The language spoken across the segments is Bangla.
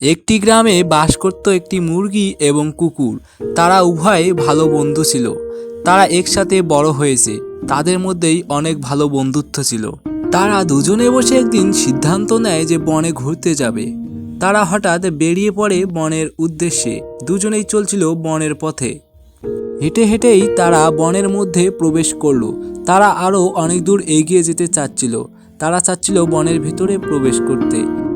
একটি গ্রামে বাস করত একটি মুরগি এবং কুকুর। তারা উভয়ে ভালো বন্ধু ছিল। তারা একসাথে বড় হয়েছে। তাদের মধ্যেই অনেক ভালো বন্ধুত্ব ছিল। তারা দুজনে বসে একদিন সিদ্ধান্ত নেয় যে বনে ঘুরতে যাবে। তারা হঠাৎ বেরিয়ে পড়ে বনের উদ্দেশ্যে। দুজনেই চলছিল বনের পথে। হেঁটে হেঁটেই তারা বনের মধ্যে প্রবেশ করল। তারা আরও অনেক দূর এগিয়ে যেতে চাচ্ছিল। তারা চাচ্ছিল বনের ভিতরে প্রবেশ করতে।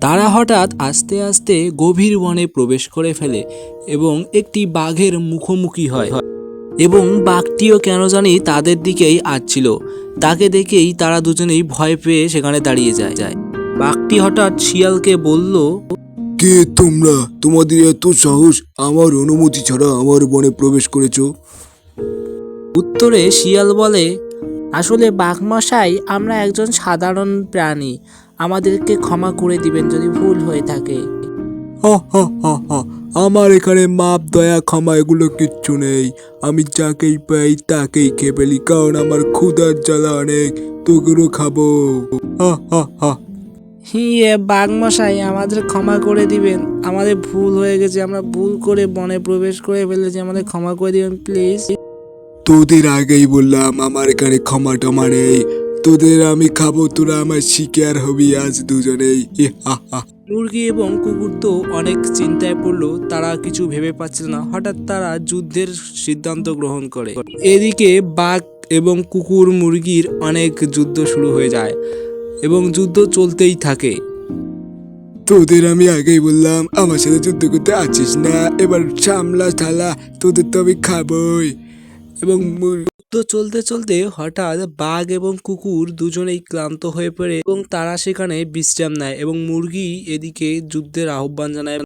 তারা হঠাৎ আস্তে আস্তে গভীর বনে প্রবেশ করে ফেলে এবং একটি বাঘের মুখোমুখি হয়। এবং বাঘটিও কেন জানি তাদের দিকেই আসছিল। তাকে দেখেই তারা দুজনেই ভয় পেয়ে সেখানে দাঁড়িয়ে যায়। যায় বাঘটি হঠাৎ শিয়ালকে বলল কে তোমরা? তোমাদের এত সাহস? আমার অনুমতি ছাড়া আমার বনে প্রবেশ করেছ। উত্তরে শিয়াল বলে আসলে বাঘমশাই আমরা একজন সাধারণ প্রাণী। আমাদেরকে ক্ষমা করে দিবেন যদি ভুল হয়ে থাকে। আমার এখানে মাপ দয়া ক্ষমা এগুলো কিচ্ছু নেই। আমি যাকেই পাই তাকেই খেয়ে ফেলি কারণ আমার ক্ষুধার জ্বালা অনেক তোগুলো খাব। হিয়ে বাঘমশাই আমাদের ক্ষমা করে দিবেন। আমাদের ভুল হয়ে গেছে আমরা ভুল করে বনে প্রবেশ করে ফেলেছি আমাদের ক্ষমা করে দিবেন প্লিজ। তোদের আগেই বললাম আমার এখানে ক্ষমা টমা নেই। তোদের আমি খাব তোরা আমার শিকার হবি আজ দুজনেই। মুরগি এবং কুকুর তো অনেক চিন্তায় পড়ল তারা কিছু ভেবে পাচ্ছিল না। হঠাৎ তারা যুদ্ধের সিদ্ধান্ত গ্রহণ করে। এদিকে বাঘ এবং কুকুর মুরগির অনেক যুদ্ধ শুরু হয়ে যায় এবং যুদ্ধ চলতেই থাকে। তোদের আমি আগেই বললাম আমার সাথে যুদ্ধ করতে আছিস না? এবার সামলা থালা তোদের তো আমি খাবই। এবং যুদ্ধ চলতে চলতে হঠাৎ বাঘ এবং কুকুর দুজনেই ক্লান্ত হয়ে পড়ে এবং তারা সেখানে বিশ্রাম নেয় এবং মুরগি এদিকে যুদ্ধের আহ্বান জানায়।